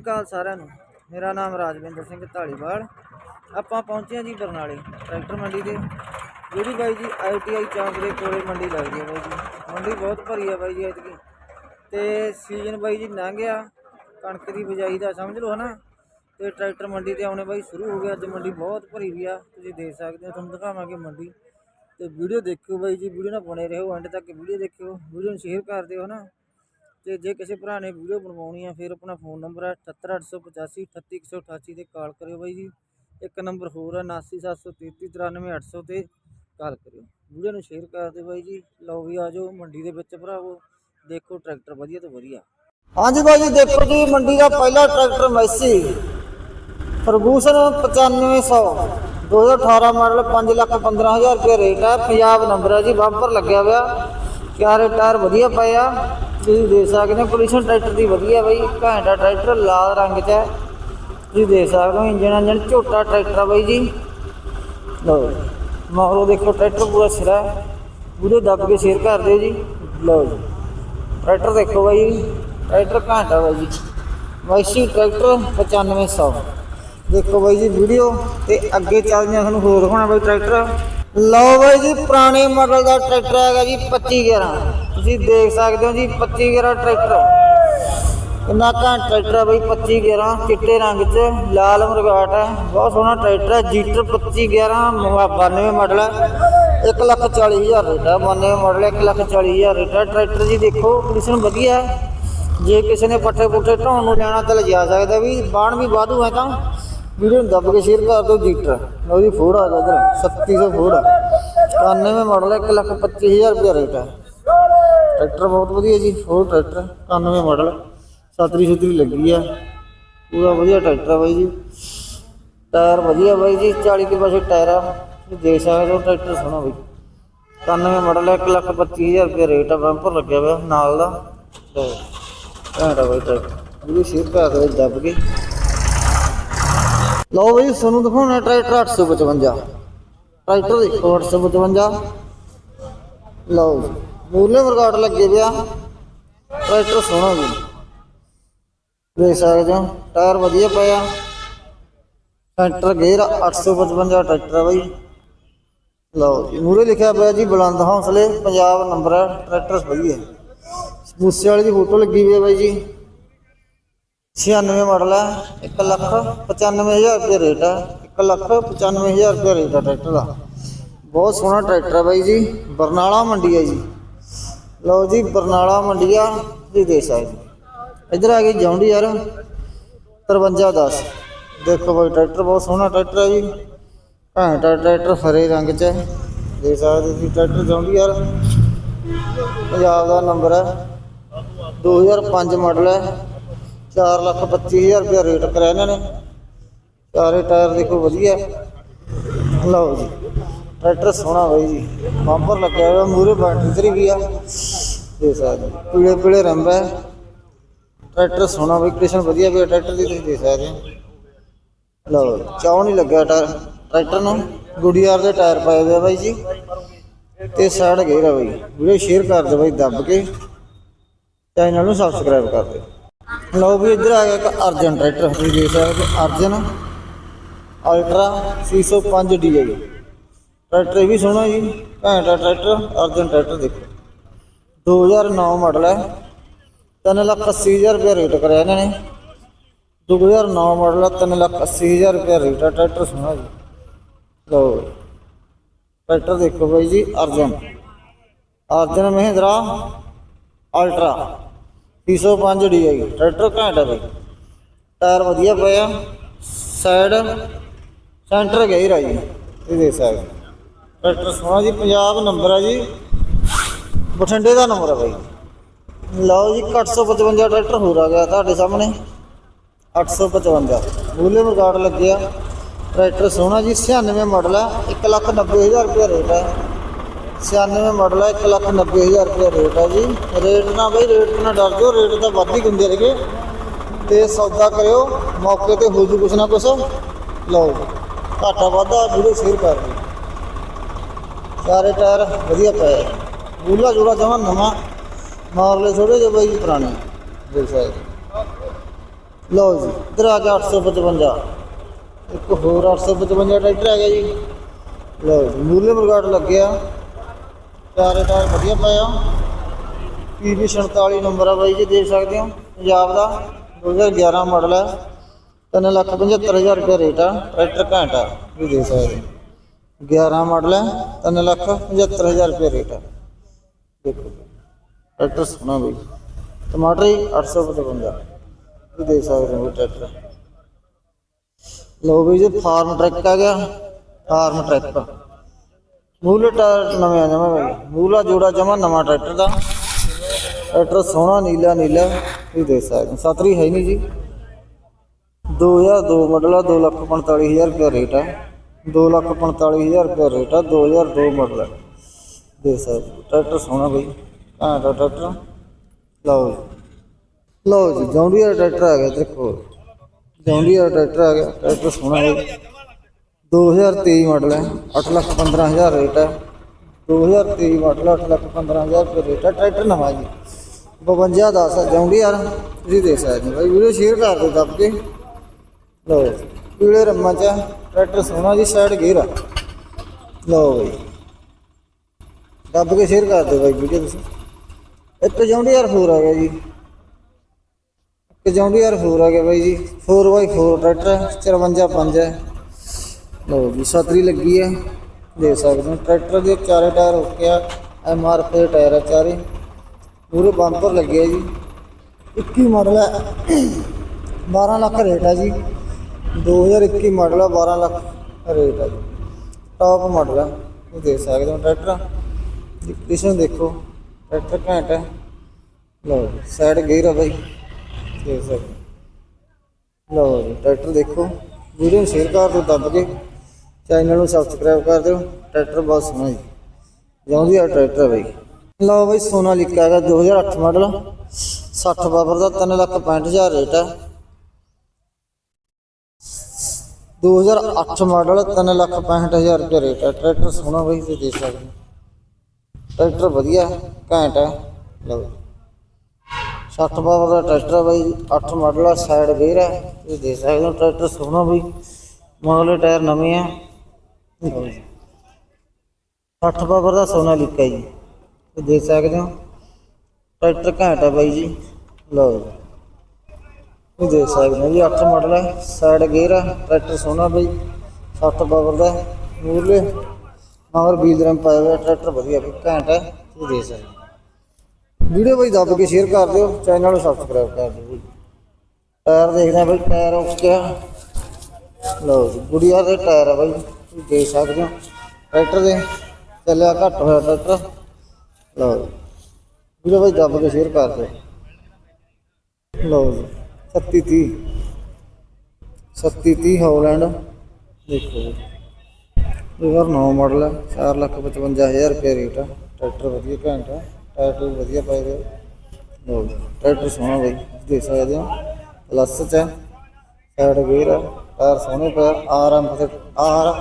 ਸਤਿ ਸ਼੍ਰੀ ਅਕਾਲ ਸਾਰਿਆਂ ਨੂੰ। ਮੇਰਾ ਨਾਮ ਰਾਜਵਿੰਦਰ ਸਿੰਘ ਢਾਲੀਵਾਲ ਆਪਾਂ ਪਹੁੰਚੇ ਹਾਂ ਜੀ ਬਰਨਾਲੇ ਟਰੈਕਟਰ ਮੰਡੀ ਤੇ ਜਿਹੜੀ ਬਾਈ ਜੀ ਆਈਟੀਆਈ ਚੌਂਕ ਦੇ ਕੋਲੇ ਮੰਡੀ ਲੱਗਦੀ ਹੈ ਬਾਈ ਜੀ। ਮੰਡੀ ਬਹੁਤ ਭਰੀ ਹੈ ਬਾਈ ਜੀ ਐਤਕੀ। ਤੇ ਸੀਜ਼ਨ ਬਾਈ ਜੀ ਲੰਘ ਗਿਆ। ਕਣਕ ਦੀ ਬਿਜਾਈ ਦਾ ਸਮਝ ਲਓ ਹਨਾ। ਤੇ ਟਰੈਕਟਰ ਮੰਡੀ ਤੇ ਆਉਣੇ ਬਾਈ ਸ਼ੁਰੂ ਹੋ ਗਿਆ ਅੱਜ ਮੰਡੀ ਬਹੁਤ ਭਰੀ ਵੀ ਆ। ਤੁਸੀਂ ਦੇਖ ਸਕਦੇ ਹੋ, ਤੁਹਾਨੂੰ ਦਿਖਾਵਾਂਗੇ ਮੰਡੀ। ਤੇ ਵੀਡੀਓ ਦੇਖਿਓ ਬਾਈ ਜੀ, ਵੀਡੀਓ ਨਾਲ ਬਣੇ ਰਹੋ। ਐਂਡ ਤੱਕ ਵੀਡੀਓ ਦੇਖਿਓ। ਵੀਡੀਓ ਨੂੰ ਸ਼ੇਅਰ ਕਰ ਦਿਓ ਹਨਾ। ਤੇ ਜੇ ਕਿਸੇ ਭਰਾ ਨੇ ਵੀਡੀਓ ਬਣਵਾਉਣੀ ਆ, ਫਿਰ ਆਪਣਾ ਫੋਨ ਨੰਬਰ ਹੈ 78885 38188 ਤੇ ਕਾਲ ਕਰਿਓ ਬਾਈ ਜੀ। ਇੱਕ ਨੰਬਰ ਹੋਰ ਹੈ 7973393800 ਤੇ ਕਾਲ ਕਰਿਓ। ਵੀਡੀਓ ਨੂੰ ਸ਼ੇਅਰ ਕਰ ਦਿਓ ਬਾਈ ਜੀ। ਲਓ ਵੀ ਆਜੋ ਮੰਡੀ ਦੇ ਵਿੱਚ ਭਰਾਵੋ। ਦੇਖੋ ਟਰੈਕਟਰ ਵਧੀਆ ਤੋਂ ਵਧੀਆ। ਹਾਂਜੀ ਬਾਈ ਜੀ, ਦੇਖੋ ਜੀ, ਮੰਡੀ ਦਾ ਪਹਿਲਾ tractor Massey. Ferguson 9500 2018 model 5 lakh 15000 ਰੁਪਏ ਰੇਟ ਹੈ ਪੰਜਾਬ ਨੰਬਰ ਹੈ ਜੀ, ਬੰਪਰ ਲੱਗਿਆ ਹੋਇਆ। ਚਾਰੇ ਟਾਇਰ ਵਧੀਆ ਪਏ ਆ। ਤੁਸੀਂ ਦੇਖ ਸਕਦੇ ਹੋ ਪੋਲੀਸ਼ਨ ਟਰੈਕਟਰ ਦੀ ਵਧੀਆ ਬਈ, ਘੈਂਟਾ ਟਰੈਕਟਰ ਲਾਲ ਰੰਗ 'ਚ ਹੈ। ਤੁਸੀਂ ਦੇਖ ਸਕਦੇ ਹੋ ਇੰਜਨ ਇੰਜਨ ਝੋਟਾ ਟਰੈਕਟਰ ਆ ਬਾਈ ਜੀ। ਲਓ ਮਗਰੋਂ ਦੇਖੋ ਟਰੈਕਟਰ ਪੂਰਾ ਸਿਰਾ ਹੈ। ਵੀਡੀਓ ਦੱਬ ਕੇ ਸ਼ੇਅਰ ਕਰ ਦਿਓ ਜੀ। ਲਓ ਜੀ, ਟਰੈਕਟਰ ਦੇਖੋ ਬਾਈ, ਟਰੈਕਟਰ ਘੰਟਾ ਬਾਈ ਜੀ। ਵਾਈਸੀ ਟਰੈਕਟਰ 9500 ਦੇਖੋ ਬਾਈ ਜੀ, ਵੀਡੀਓ ਤੇ ਅੱਗੇ ਚੱਲਦੇ ਹਾਂ, ਤੁਹਾਨੂੰ ਹੋਰ ਦਿਖਾਉਣਾ ਬਾਈ ਟਰੈਕਟਰ। ਲਓ ਬਾਈ ਜੀ, ਪੁਰਾਣੇ ਮਾਡਲ ਦਾ ਟਰੈਕਟਰ ਹੈਗਾ ਜੀ 2511 ਤੁਸੀਂ ਦੇਖ ਸਕਦੇ ਹੋ ਜੀ 2511 ਟਰੈਕਟਰ ਕਿੰਨਾ ਘੈਂਟ ਟਰੈਕਟਰ ਹੈ ਬਾਈ 2511 ਚਿੱਟੇ ਰੰਗ 'ਚ, ਲਾਲ ਮਰਗਾਟ ਹੈ। ਬਹੁਤ ਸੋਹਣਾ ਟਰੈਕਟਰ ਹੈ, ਜੀਟਰ 2511 92 ਮਾਡਲ ਹੈ। 1 ਲੱਖ 40 ਹਜ਼ਾਰ ਰੇਟ ਹੈ 92 ਮਾਡਲ 1 ਲੱਖ 40 ਹਜ਼ਾਰ ਰੇਟ ਹੈ। ਟਰੈਕਟਰ ਜੀ ਦੇਖੋ ਕੰਡੀਸ਼ਨ ਵਧੀਆ ਹੈ। ਜੇ ਕਿਸੇ ਨੇ ਪੱਠੇ ਪੁੱਠੇ ਢਾਉਣ ਨੂੰ ਲੈਣਾ ਤਾਂ ਲਿਜਾ ਸਕਦਾ ਵੀ, ਬਾਣ ਵੀ ਵਾਧੂ ਹੈ ਤਾਂ। ਵੀਡੀਓ ਨੂੰ ਦੱਬ ਕੇ ਸ਼ੇਅਰ ਕਰ ਦਿਓ ਜੀਟਰ ਲਓ ਜੀ ਫੋੜ ਆ ਗਿਆ ਇਧਰ। 3700 ਫੋੜ 91 ਮਾਡਲ 1 ਲੱਖ 25000 ਰੁਪਏ ਰੇਟ ਹੈ ਟਰੈਕਟਰ ਬਹੁਤ ਵਧੀਆ ਜੀ ਫੋਰ ਟਰੈਕਟਰ 91 ਮਾਡਲ। ਸਤਰੀ ਸੁਤਰੀ ਲੱਗੀ ਆ। ਪੂਰਾ ਵਧੀਆ ਟਰੈਕਟਰ ਆ ਬਾਈ ਜੀ। ਟਾਇਰ ਵਧੀਆ ਬਾਈ ਜੀ 40 ਦੇ ਪਾਸੇ ਟਾਇਰ ਆ। ਤੁਸੀਂ ਦੇਖ ਸਕਦੇ ਹੋ ਟਰੈਕਟਰ ਸੋਹਣਾ ਬਾਈ। 91 ਮਾਡਲ ਹੈ 1 ਲੱਖ 25000 ਰੁਪਏ ਰੇਟ ਆ। ਬੰਪਰ ਲੱਗਿਆ ਹੋਇਆ ਨਾਲ ਦਾ। ਤੇ ਘੈਂਟਾ ਬਾਈ ਟਰੈਕਟਰ। ਵੀਡੀਓ ਸ਼ੇਅਰ ਕਰ ਦਿਓ ਦੱਬ ਕੇ। ਲਓ ਬਾਈ, ਤੁਹਾਨੂੰ ਦਿਖਾਉਣਾ ਟਰੈਕਟਰ 855 ਟਰੈਕਟਰ ਦੇਖੋ 855 ਲਓ ਜੀ ਮੂਲੇ ਵਰਗਾਟ ਲੱਗੇ ਪਿਆ। ਟਰੈਕਟਰ ਸੋਹਣਾ ਜੀ। ਦੇਖ ਸਕਦੇ ਹੋ, ਟਾਇਰ ਵਧੀਆ ਪਿਆ ਟਰੈਕਟਰ ਗੇਅਰ 855 ਟਰੈਕਟਰ ਆ ਬਾਈ। ਲਓ ਜੀ ਮੂਰੇ ਲਿਖਿਆ ਪਿਆ ਜੀ, ਬੁਲੰਦ ਹੌਸਲੇ, ਪੰਜਾਬ ਨੰਬਰ ਹੈ, ਟਰੈਕਟਰ ਸਹੀ ਹੈ। ਮੂਸੇ ਵਾਲੇ ਦੀ ਫੋਟੋ ਲੱਗੀ ਹੋਈ ਹੈ ਬਾਈ ਜੀ। 96 ਮਾਡਲ ਹੈ 1 ਲੱਖ 95000 ਰੁਪਏ ਰੇਟ ਹੈ 1 ਲੱਖ 95000 ਰੁਪਏ ਰੇਟ ਹੈ ਟਰੈਕਟਰ ਦਾ। ਬਹੁਤ ਸੋਹਣਾ ਟਰੈਕਟਰ ਹੈ ਬਾਈ ਜੀ, ਬਰਨਾਲਾ ਮੰਡੀ ਹੈ ਜੀ। ਲਓ ਜੀ, ਬਰਨਾਲਾ ਮੰਡੀਆ ਆ, ਤੁਸੀਂ ਦੇਖ ਸਕਦੇ ਇੱਧਰ ਆ ਗਈ ਜੌਂਡੀ ਯਾਰ 5310 ਦੇਖੋ ਬਾਈ, ਟਰੈਕਟਰ ਬਹੁਤ ਸੋਹਣਾ ਟਰੈਕਟਰ ਹੈ ਜੀ। ਘੈਂਟਾ ਟਰੈਕਟਰ ਹਰੇ ਰੰਗ 'ਚ ਹੈ। ਦੇਖ ਸਕਦੇ ਤੁਸੀਂ ਟਰੈਕਟਰ ਜੌਂਡੀ ਯਾਰ। ਪੰਜਾਬ ਦਾ ਨੰਬਰ ਹੈ। 2005 ਮਾਡਲ ਹੈ। 4 ਲੱਖ 25000 ਰੁਪਏ ਰੇਟ ਕਰਿਆ ਇਹਨਾਂ ਨੇ। ਚਾਰੇ ਟਾਇਰ ਦੇਖੋ ਵਧੀਆ। ਲਓ ਜੀ, ਟਰੈਕਟਰ ਸੋਹਣਾ ਬਾਈ ਜੀ। ਬੰਪਰ ਲੱਗਿਆ ਹੋਇਆ ਮੂਰੇ ਬੈਟਰੀ ਤਰੀ ਵੀ ਆ। ਦੇਖ ਸਕਦੇ ਪੀਲੇ ਪੀਲੇ ਰੰਗ ਹੈ ਟਰੈਕਟਰ ਸੋਹਣਾ ਬਈ ਕੰਡੀਸ਼ਨ ਵਧੀਆ ਵੀ ਟਰੈਕਟਰ ਦੀ, ਤੁਸੀਂ ਦੇ ਸਕਦੇ ਹੋ। ਲਓ ਚਾਉ ਨਹੀਂ ਲੱਗਿਆ ਟਾਇਰ, ਟਰੈਕਟਰ ਨੂੰ। ਗੁੜੀਆਰ ਦੇ ਟਾਇਰ ਪਾਏ ਹੋਏ ਆ ਬਾਈ ਜੀ। ਤੇ ਸਾਈਡ ਗੇਰ ਆ ਬਾਈ, ਵੀਡੀਓ ਸ਼ੇਅਰ ਕਰ ਦਿਓ ਬਾਈ, ਦੱਬ ਕੇ। ਚੈਨਲ ਨੂੰ ਸਬਸਕ੍ਰਾਈਬ ਕਰ ਦਿਓ। ਲਓ ਵੀ ਇੱਧਰ ਆ ਗਿਆ ਇੱਕ ਅਰਜਨ ਟਰੈਕਟਰ ਤੁਸੀਂ ਦੇਖ ਸਕਦੇ ਹੋ ਅਰਜਨ। ਅਲਟਰਾ 605 DI ਟਰੈਕਟਰ ਇਹ ਵੀ ਸੋਹਣਾ ਜੀ ਘੈਂਟਾ ਟਰੈਕਟਰ, ਅਰਜਨ ਟਰੈਕਟਰ ਦੇਖੋ। 2009 ਮਾਡਲ ਹੈ। 3 ਲੱਖ 80 ਹਜ਼ਾਰ ਰੁਪਏ ਰੇਟ ਕਰਿਆ ਇਹਨਾਂ ਨੇ। 2009 ਮਾਡਲ ਹੈ 3 ਲੱਖ 80 ਹਜ਼ਾਰ ਰੁਪਏ ਰੇਟ ਹੈ ਟਰੈਕਟਰ ਸੋਹਣਾ ਜੀ। ਲਓ ਟਰੈਕਟਰ ਦੇਖੋ ਬਾਈ ਜੀ, ਅਰਜਨ। ਅਰਜਨ ਮਹਿੰਦਰਾ, ਅਲਟਰਾ। 305 ਜੀ ਟਰੈਕਟਰ ਘੈਂਟ ਹੈ ਬਾਈ। ਟਾਇਰ ਵਧੀਆ ਪਿਆ ਸਾਈਡ ਸੈਂਟਰ ਗੇਅਰ ਆ ਜੀ ਇਹ ਦੇਖ ਸਕਦੇ ਹੋ। ਟਰੈਕਟਰ ਸੋਹਣਾ ਜੀ, ਪੰਜਾਬ ਨੰਬਰ ਹੈ ਜੀ। ਬਠਿੰਡੇ ਦਾ ਨੰਬਰ ਹੈ ਬਾਈ। ਲਓ ਜੀ 855 ਟਰੈਕਟਰ ਹੋਰ ਆ ਗਿਆ ਤੁਹਾਡੇ ਸਾਹਮਣੇ। 855 ਮੂਲੇ ਮਰਗਾੜ ਲੱਗਿਆ। ਟਰੈਕਟਰ ਸੋਹਣਾ ਜੀ 96 ਮਾਡਲ ਹੈ 190000 ਰੁਪਏ ਰੇਟ ਹੈ 96 ਮਾਡਲ ਹੈ 190000 ਰੁਪਏ ਰੇਟ ਹੈ ਜੀ। ਰੇਟ ਨਾ ਬਈ, ਰੇਟ ਨਾ ਡਰ ਜਾਓ, ਰੇਟ ਤਾਂ ਵੱਧ ਹੀ ਹੁੰਦੇ ਰਹੇਗੇ ਤੇ ਸੌਦਾ ਕਰਿਓ, ਮੌਕੇ ਤੇ ਹੋ ਜੂ ਕੁਛ ਨਾ ਕੁਛ। ਲਓ, ਘਾਟਾ ਵਾਧਾ ਵੀਡੀਓ ਸ਼ੇਅਰ ਕਰ ਦਿਓ। ਸਾਰੇ ਟਾਇਰ ਵਧੀਆ ਪਏ ਬੂਲਾ ਜੋੜਾ ਜਮਾ ਨਵਾਂ, ਮਾਰਲੇ ਥੋੜੇ ਜਿਹੇ ਬਾਈ ਪੁਰਾਣੇ, ਦੇਖ ਸਕਦੇ ਲਓ ਜੀ, ਇਧਰ ਆ ਗਿਆ 855 ਇੱਕ ਹੋਰ 855 ਟਰੈਕਟਰ ਆ ਗਿਆ ਜੀ। ਲਓ ਜੀ ਮੂਲੇ ਮਰਗਾਟ ਲੱਗਿਆ ਚਾਰੇ ਵਧੀਆ ਪਾਇਆ। ਪੀਵੀ 47 ਨੰਬਰ ਆ ਬਾਈ ਜੀ, ਦੇਖ ਸਕਦੇ ਹੋ, ਪੰਜਾਬ ਦਾ। 2011 ਮਾਡਲ ਹੈ 375000 ਰੁਪਏ ਰੇਟ ਆ। ਟਰੈਕਟਰ ਘੈਂਟ ਵੀ ਦੇਖ ਸਕਦੇ 11 ਮਾਡਲ ਹੈ 375000 ਰੁਪਏ ਰੇਟ ਆ। ਦੇਖੋ, ਟਰੈਕਟਰ ਸੋਹਣਾ ਬਈ। ਟਮਾਟਰ ਹੀ 855 ਵੀ ਦੇ ਸਕਦੇ ਹੋ ਟਰੈਕਟਰ। ਲੋ ਵੀ ਜੀ, ਫਾਰਮ ਟਰੈਕ ਆ ਗਿਆ। Farm track. ਮੂਲ ਟਾਇਰ ਨਵੇਂ ਆ ਜਮਾ ਬਈ। ਮੂਲਾ ਜੋੜਾ ਜਮਾ ਨਵਾਂ ਟਰੈਕਟਰ ਦਾ। ਟਰੈਕਟਰ ਸੋਹਣਾ, ਨੀਲਾ ਨੀਲਾ। ਵੀ ਦੇਖ ਸਕਦੇ ਹੋ। ਸਤਰੀ ਹੈ ਨਹੀਂ ਜੀ। 2002 ਮਾਡਲ ਆ 245000 ਰੁਪਏ ਰੇਟ ਆ। 245000 ਰੁਪਏ ਰੇਟ ਆ 2002 ਮਾਡਲ ਆ। ਦੇਖ ਸਕਦੇ ਹੋ। ਟਰੈਕਟਰ ਸੋਹਣਾ ਬਈ। ਘੈਂਟ ਆ ਟਰੈਕਟਰ। ਲਓ ਜੀ। ਲਓ ਜੀ ਜੌਂਡੀਆ ਟਰੈਕਟਰ ਆ ਗਿਆ। ਦੇਖੋ। ਜੌਂਡੀਆ ਟਰੈਕਟਰ ਆ ਗਿਆ। ਟਰੈਕਟਰ ਸੋਹਣਾ ਬਈ। 2023 ਮਾਡਲ ਹੈ 8 ਲੱਖ 15000 ਰੇਟ ਹੈ। 2023 ਮਾਡਲ 8 ਲੱਖ 15000 ਰੁਪਏ ਰੇਟ ਹੈ। ਟਰੈਕਟਰ ਨਵਾਂ ਜੀ। 52 10 ਹੈ ਜੌਂਡੀਆ ਤੁਸੀਂ ਦੇਖ ਸਕਦੇ ਹੋ ਬਾਈ ਵੀਡੀਓ ਸ਼ੇਅਰ ਕਰ ਦਿਓ ਦੱਬ ਕੇ। ਲਓ ਜੀ, ਪੀਲੇ ਰੰਮਾਂ ਚ ਹੈ, ਟਰੈਕਟਰ ਸੋਹਣਾ ਜੀ ਸਾਈਡ ਗੇਅਰ ਆ। ਲਓ ਬਈ। ਦੱਬ ਕੇ ਸ਼ੇਅਰ ਕਰ ਦਿਓ ਬਾਈ ਵੀਡੀਓ ਤੁਸੀਂ। ਇੱਕ ਜੌਂਡੀਆਰ 4 ਆ ਗਿਆ ਜੀ। ਇੱਕ ਜੌਂਡੀਆਰ 4 ਆ ਗਿਆ ਬਾਈ ਜੀ। 4x4 ਟਰੈਕਟਰ 54 5 ਹੈ। ਲਓ ਜੀ ਛਤਰੀ ਲੱਗੀ ਹੈ। ਦੇਖ ਸਕਦੇ ਹੋ, ਟਰੈਕਟਰ ਦੇ ਚਾਰੇ ਟਾਇਰ ਓਕੇ ਆ, ਐਮ ਆਰ ਪੀ ਟਾਇਰ ਆ ਚਾਰੇ। ਪੂਰੇ ਬੰਪਰ ਲੱਗੇ ਆ ਜੀ। 21 ਮਾਡਲ ਹੈ। 12 ਲੱਖ ਰੇਟ ਹੈ ਜੀ। 2021 ਮਾਡਲ ਹੈ 12 ਲੱਖ ਰੇਟ ਹੈ ਜੀ। ਟਾਪ ਮਾਡਲ ਹੈ ਇਹ ਦੇਖ ਸਕਦੇ ਹੋ ਟਰੈਕਟਰ। ਦੀ ਕੰਡੀਸ਼ਨ ਦੇਖੋ, ਟਰੈਕਟਰ ਘੈਂਟ ਹੈ। ਲਓ ਸਾਈਡ ਗੇਅਰ ਆ ਬਾਈ। ਦੇਖ ਸਕਦੇ ਹੋ। ਲਓ ਜੀ, ਟਰੈਕਟਰ ਦੇਖੋ। ਵੀਡੀਓ ਨੂੰ ਸ਼ੇਅਰ ਕਰ ਦਿਓ, ਦੱਬ ਕੇ। ਚੈਨਲ ਨੂੰ ਸਬਸਕ੍ਰਾਈਬ ਕਰ ਦਿਓ। ਟਰੈਕਟਰ ਬਹੁਤ ਸੋਹਣਾ ਜੀ। ਜਾਂਦੀ ਆ ਟਰੈਕਟਰ ਬਈ। ਲਓ ਬਈ ਸੋਨਾ ਲਿਖਿਆ ਹੈਗਾ 2008 ਮਾਡਲ 60 ਪਾਵਰ ਦਾ 3 ਲੱਖ 65000 ਰੇਟ ਹੈ 2008 ਮਾਡਲ 3 ਲੱਖ 65000 ਰੁਪਏ ਰੇਟ ਹੈ ਟਰੈਕਟਰ ਸੋਹਣਾ ਬਈ ਤੁਸੀਂ ਦੇਖ ਸਕਦੇ ਹੋ। ਟਰੈਕਟਰ ਵਧੀਆ ਹੈ, ਘੈਂਟ ਹੈ ਲਓ। 60 ਪਾਵਰ ਦਾ ਟਰੈਕਟਰ ਹੈ ਬਾਈ 8 ਮਾਡਲ ਆ ਸਾਈਡ ਗੇਅਰ ਹੈ ਤੁਸੀਂ ਦੇਖ ਸਕਦੇ ਹੋ ਟਰੈਕਟਰ ਸੋਹਣਾ ਬਈ। ਮਗਲੇ ਟਾਇਰ ਨਵੇਂ ਆ। 60 ਪਾਵਰ ਦਾ ਸੋਨਾ ਲਿਖਿਆ ਜੀ। ਤੁਸੀਂ ਦੇਖ ਸਕਦੇ ਹੋ, ਟਰੈਕਟਰ ਘੈਂਟ ਹੈ ਬਾਈ ਜੀ। ਲਓ ਜੀ। ਤੁਸੀਂ ਦੇਖ ਸਕਦੇ ਹੋ ਜੀ 8 ਮਾਡਲ ਹੈ ਸਾਈਡ ਗੇਅਰ ਹੈ ਟਰੈਕਟਰ ਸੋਹਣਾ ਬਾਈ। 60 ਪਾਵਰ ਦਾ ਮੂਰਲੇ ਮਗਰ ਵੀਲ ਰੈਂਪ ਪਾਇਆ ਹੋਇਆ, ਟਰੈਕਟਰ ਵਧੀਆ ਬਈ ਘੈਂਟ ਹੈ, ਤੁਸੀਂ ਦੇਖ ਸਕਦੇ ਹੋ। ਵੀਡੀਓ ਬਾਈ ਦੱਬ ਕੇ ਸ਼ੇਅਰ ਕਰ ਦਿਓ ਚੈਨਲ ਨੂੰ ਸਬਸਕ੍ਰਾਈਬ ਕਰ ਦਿਓ ਟਾਇਰ ਦੇਖਦੇ ਆ ਬਾਈ, ਟਾਇਰ ਓਕੇ ਆ ਲਓ ਜੀ, ਗੁੜੀਆ ਦੇ ਟਾਇਰ ਆ ਬਈ। ਤੁਸੀਂ ਦੇਖ ਸਕਦੇ ਹੋ। ਟਰੈਕਟਰ ਦੇ ਚੱਲਿਆ ਘੱਟ ਹੋਇਆ ਟਰੈਕਟਰ। ਲਓ ਜੀ। ਵੀਡੀਓ ਬਈ ਦੱਬ ਕੇ ਸ਼ੇਅਰ ਕਰ ਦਿਓ। ਲਓ ਜੀ। 3730 3730 ਹੌਲੈਂਡ। ਦੇਖੋ ਜੀ। ਇਹ ਵਾਰ ਨਵਾਂ ਮਾਡਲ ਹੈ। 455000 ਰੁਪਏ ਰੇਟ ਹੈ। ਟਰੈਕਟਰ ਵਧੀਆ ਘੈਂਟ ਹੈ। ਟਾਇਰ ਟੂਰ ਵਧੀਆ ਪਾਏ ਗਏ ਲਓ ਜੀ, ਟਰੈਕਟਰ ਸੋਹਣਾ ਬਈ। ਦੇਖ ਸਕਦੇ ਹੋ। ਪਲੱਸ ਚ ਹੈ। ਸਾਈਡ ਗੇਅਰ ਹੈ। ਟਾਇਰ ਸੋਹਣੇ ਪਏ R M R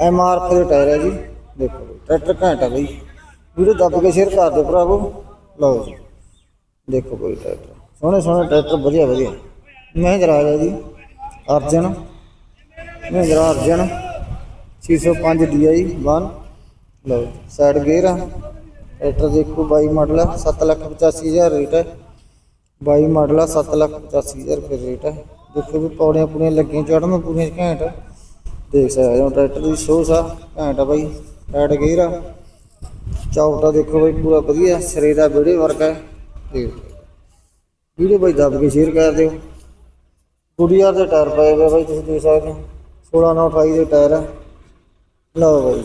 M R ਦੇ ਟਾਇਰ ਹੈ ਜੀ। ਦੇਖੋ ਬਈ, ਟਰੈਕਟਰ ਘੈਂਟ ਹੈ ਬਈ। ਵੀਡੀਓ ਦੱਬ ਕੇ ਸ਼ੇਅਰ ਕਰ ਦਿਓ ਭਰਾਵੋ। ਲਓ ਜੀ। ਦੇਖੋ ਬਈ ਟਰੈਕਟਰ। ਸੋਹਣੇ ਸੋਹਣੇ ਟਰੈਕਟਰ ਵਧੀਆ ਵਧੀਆ। ਮਹਿੰਦਰਾ ਹੈ ਜੀ। ਅਰਜਨ। ਮਹਿੰਦਰਾ ਅਰਜਨ। 605 DI 1 ਲਓ ਸਾਈਡ ਗੇਅਰ ਆ। ਟਰੈਕਟਰ ਦੇਖੋ 22 ਮਾਡਲ ਹੈ 785000 ਰੇਟ ਹੈ 22 ਮਾਡਲ ਹੈ 785000 ਰੁਪਏ ਰੇਟ ਹੈ ਦੇਖੋ ਵੀ ਪੌੜੀਆਂ ਪੂੜੀਆਂ ਲੱਗੀਆਂ ਚੜਨ ਨੂੰ ਪੂਰੀਆਂ ਘੈਂਟ। ਦੇਖ ਸਕਦੇ ਹੋ ਟਰੈਕਟਰ ਦੀ ਸ਼ੋਅ ਆ ਘੈਂਟ ਆ ਬਾਈ ਸਾਈਡ ਗੇਅਰ ਆ। ਚੌਕਟਾ ਦੇਖੋ ਬਾਈ, ਪੂਰਾ ਵਧੀਆ, ਸਿਰੇ ਦਾ ਵੀਡੀਓ ਵਰਕ ਹੈ ਦੇਖ। ਵੀਡੀਓ ਬਾਈ ਦੱਬ ਕੇ ਸ਼ੇਅਰ ਕਰ ਦਿਓ। ਗੁੜੀਆਰ ਦੇ ਟਾਇਰ ਪਏ ਹੋਏ ਬਾਈ, ਤੁਸੀਂ ਦੇਖ ਸਕਦੇ ਹੋ। 16 9 28 ਦੇ ਟਾਇਰ ਆ। ਲਓ ਬਾਈ,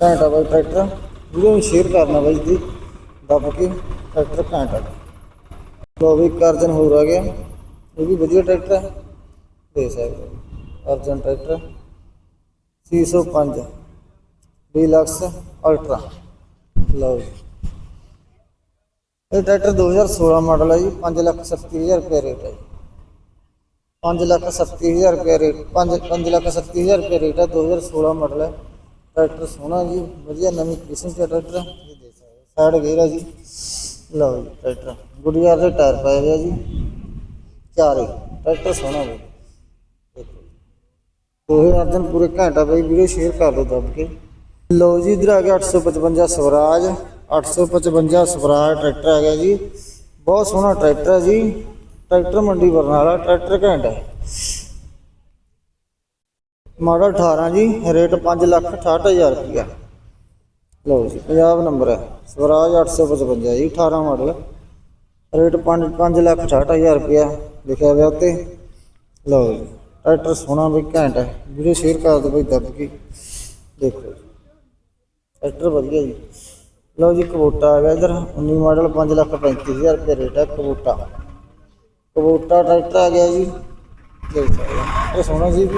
ਘੈਂਟ ਆ ਬਾਈ ਟਰੈਕਟਰ ਵੀਡੀਓ ਨੂੰ ਸ਼ੇਅਰ ਕਰਨਾ ਬਾਈ ਜੀ, ਦੱਬ ਕੇ ਟਰੈਕਟਰ ਘੈਂਟ ਆ। ਲਓ ਵੀ ਇੱਕ ਅਰਜਨ ਹੋਰ ਆ ਗਿਆ। ਇਹ ਵੀ ਵਧੀਆ ਟਰੈਕਟਰ ਹੈ ਦੇ ਸਕਦੇ ਹੋ। ਅਰਜਨ ਟਰੈਕਟਰ 605 ਡੀਲਕਸ ਅਲਟਰਾ ਲਓ ਜੀ ਇਹ ਟਰੈਕਟਰ 2016 ਮਾਡਲ ਹੈ ਜੀ 537000 ਰੁਪਏ ਰੇਟ ਹੈ ਜੀ 577000 ਰੁਪਏ ਰੇਟ 5 577000 ਰੁਪਏ ਰੇਟ ਹੈ 2016 ਮਾਡਲ ਹੈ ਟਰੈਕਟਰ ਸੋਹਣਾ ਜੀ ਵਧੀਆ ਨਵੀਂ ਕਿਸਮ ਦਾ ਟਰੈਕਟਰ ਹੈ ਇਹ ਦੇਖ ਸਕਦੇ ਹੋ ਸਾਈਡ ਗੇਅਰ ਹੈ ਜੀ ਲਓ ਜੀ ਟਰੈਕਟਰ ਗੁੜੀਆਰ ਦੇ ਟਾਇਰ ਪਏ ਹੋਏ ਆ ਜੀ ਚਾਰੇ ਟਰੈਕਟਰ ਸੋਹਣਾ ਬਈ ਦੇਖੋ ਦੋਹੇ ਅਰਜਨ ਪੂਰੇ ਘੰਟਾ ਬਈ ਵੀਡੀਓ ਸ਼ੇਅਰ ਕਰ ਦਿਓ ਦੱਬ ਕੇ। ਲਓ ਜੀ, ਇਧਰ ਆ ਗਿਆ 855 ਸਵਰਾਜ। 855 ਸਵਰਾਜ ਟਰੈਕਟਰ ਆ ਗਿਆ ਜੀ। ਬਹੁਤ ਸੋਹਣਾ ਟਰੈਕਟਰ ਹੈ ਜੀ। ਟਰੈਕਟਰ ਮੰਡੀ ਬਰਨਾਲਾ, ਟਰੈਕਟਰ ਘੰਟਾ ਮਾਡਲ 18 ਜੀ, ਰੇਟ 5 ਲੱਖ 68000 ਰੁਪਇਆ ਲਓ ਜੀ ਪੰਜਾਬ ਨੰਬਰ ਹੈ ਸਵਰਾਜ 855 ਜੀ 18 ਮਾਡਲ। ਰੇਟ 5 5 ਲੱਖ 68000 ਰੁਪਇਆ ਲਿਖਿਆ ਹੋਇਆ ਉੱਤੇ ਲਓ ਜੀ। ਟਰੈਕਟਰ ਸੋਹਣਾ ਵੀ ਘੈਂਟ ਹੈ। ਵੀਡੀਓ ਸ਼ੇਅਰ ਕਰ ਦਿਓ ਬਈ, ਦੱਬ ਕੇ। ਦੇਖੋ ਜੀ। ਟਰੈਕਟਰ ਵਧੀਆ ਜੀ। ਲਓ ਜੀ ਕਬੋਟਾ ਆ ਗਿਆ ਇਧਰ। 19 ਮਾਡਲ 5 ਲੱਖ 35000 ਰੁਪਏ ਰੇਟ ਹੈ ਕਬੋਟਾ ਕਬੋਟਾ ਟਰੈਕਟਰ ਆ ਗਿਆ ਜੀ। ਦੇਖ ਸਕਦੇ ਇਹ ਸੋਹਣਾ ਜੀ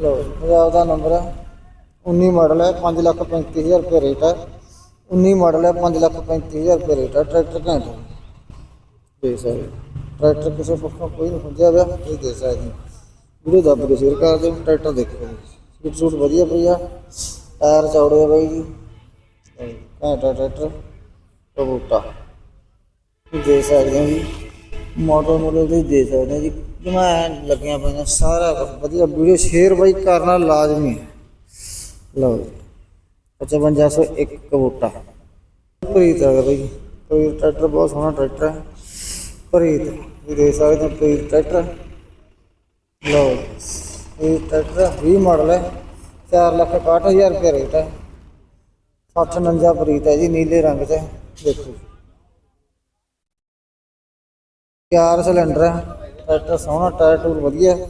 ਲਓ ਪੰਜਾਬ ਦਾ ਨੰਬਰ ਹੈ 19 ਮਾਡਲ ਹੈ 5 ਲੱਖ 35000 ਰੁਪਏ ਰੇਟ ਹੈ 19 ਮਾਡਲ ਹੈ 5 ਲੱਖ 35000 ਰੁਪਏ ਰੇਟ ਹੈ ਟਰੈਕਟਰ ਘੈਂਟ ਹੈ। ਦੇਖ ਸਕਦੇ ਟਰੈਕਟਰ ਕਿਸੇ ਪੱਖੋਂ ਕੋਈ ਨਹੀਂ ਹੁੰਦਿਆ ਹੋਇਆ ਇਹ ਦੇਖ ਸਕਦੇ ਹੋ। ਵੀਡੀਓ ਦੱਬ ਕੇ ਸ਼ੇਅਰ ਕਰ ਦਿਓ ਟਰੈਕਟਰ ਦੇਖੋ ਸੀਟ ਸੂਟ ਵਧੀਆ ਪਈ ਆ। ਟਾਇਰ ਚੌੜੇ ਆ ਬਾਈ ਜੀ। ਘੈਂਟ ਆ ਟਰੈਕਟਰ। ਕਬੂਟਾ ਦੇਖ ਸਕਦੇ ਹੋ ਜੀ। ਮੋਟਰ ਮੋਟਰ ਤੁਸੀਂ ਦੇਖ ਸਕਦੇ ਹੋ ਜੀ। ਜਿਵੇਂ ਐਨ ਲੱਗੀਆਂ ਪਈਆਂ ਸਾਰਾ ਕੁਛ ਵਧੀਆ। ਵੀਡੀਓ ਸ਼ੇਅਰ ਬਾਈ ਕਰਨਾ ਲਾਜ਼ਮੀ ਹੈ ਲਓ ਜੀ। 5501 ਕਬੂਟਾ ਪ੍ਰੀਤ ਆ ਗਿਆ ਬਾਈ ਪ੍ਰੀਤ ਟਰੈਕਟਰ ਬਹੁਤ ਸੋਹਣਾ ਟਰੈਕਟਰ ਹੈ ਪ੍ਰੀਤ, ਵੀ ਦੇਖ ਸਕਦੇ ਹੋ ਪ੍ਰੀਤ ਟਰੈਕਟਰ। ਲਓ। ਇਹ ਟਰੈਕਟਰ 20 ਮਾਡਲ ਹੈ 4 ਲੱਖ 61000 ਰੁਪਏ ਰੇਟ ਹੈ। 659 ਪ੍ਰੀਤ ਹੈ ਜੀ ਨੀਲੇ ਰੰਗ 'ਚ। ਦੇਖੋ। ਚਾਰ ਸਿਲੰਡਰ ਹੈ। ਟਰੈਕਟਰ ਸੋਹਣਾ ਟਾਇਰ ਟੂਰ ਵਧੀਆ। ਹੈ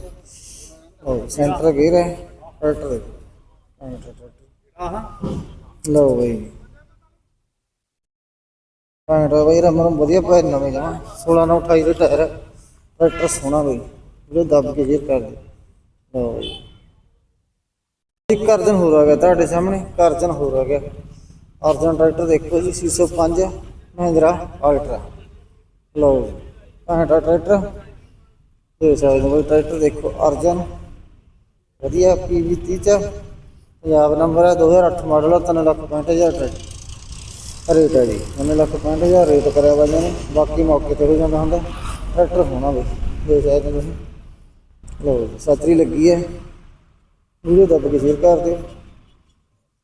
ਉਹ ਸੈਂਟਰ ਗੇਅਰ ਹੈ। Tractor tractor. ਲਓ ਬਈ। ਪੈਂਟ ਬਈ ਰਮਨ ਵਧੀਆ ਪੈ ਨਵੇਂ ਜਮਾ। 16 ਨਾਲ 28 ਦੇ ਟਾਇਰ। ਟਰੈਕਟਰ ਸੋਹਣਾ ਬਈ। ਵੀਡੀਓ ਦੱਬ ਕੇ ਜੇ ਕਰ ਦੇ। ਲਓ ਜੀ। ਇੱਕ ਅਰਜਨ ਹੋਰ ਆ ਗਿਆ ਤੁਹਾਡੇ ਸਾਹਮਣੇ। ਇੱਕ ਅਰਜਨ ਹੋਰ ਆ ਗਿਆ। ਅਰਜਨ ਟਰੈਕਟਰ ਦੇਖੋ ਜੀ 605 ਮਹਿੰਦਰਾ ਅਲਟਰਾ। ਲਓ ਜੀ ਟਰੈਕਟਰ। ਦੇਖ ਸਕਦੇ ਹੋ, ਟਰੈਕਟਰ ਦੇਖੋ, ਅਰਜਨ। ਵਧੀਆ ਪੀਵੀ 30 ਚ। ਪੰਜਾਬ ਨੰਬਰ ਹੈ 2008 ਮਾਡਲ ਹੈ 3 ਲੱਖ 65000 ਟਰੈਕਟਰ। ਰੇਟ ਹੈ ਜੀ 3 ਲੱਖ 65000 ਰੇਟ ਕਰਿਆ ਵਾ ਨੇ। ਬਾਕੀ ਮੌਕੇ ਤੇ ਹੋ ਜਾਂਦਾ ਹੁੰਦਾ। ਟਰੈਕਟਰ ਹੋਣਾ ਬਈ ਦੇ ਸਕਦੇ ਹੋ ਤੁਸੀਂ। ਲਓ ਜੀ ਸਤਰੀ ਲੱਗੀ ਹੈ। ਵੀਡੀਓ ਦੱਬ ਕੇ ਸ਼ੇਅਰ ਕਰ ਦਿਓ।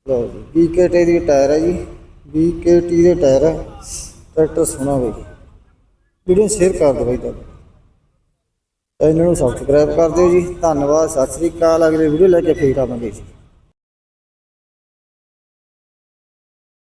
ਲਓ ਜੀ BKT ਦੀ ਟਾਇਰ ਹੈ ਜੀ। BKT ਦੇ ਟਾਇਰ ਹੈ। ਟਰੈਕਟਰ ਸੋਹਣਾ ਬਈ ਵੀਡੀਓ ਸ਼ੇਅਰ ਕਰ ਦਿਓ ਬਈ ਦੱਬ ਚੈਨਲ ਨੂੰ ਸਬਸਕ੍ਰਾਈਬ ਕਰ ਦਿਓ ਜੀ। ਧੰਨਵਾਦ, ਸਤਿ ਸ੍ਰੀ ਅਕਾਲ। ਅਗਲੇ ਵੀਡੀਓ ਲੈ ਕੇ ਫੇਰ ਆਵਾਂਗੇ ਜੀ।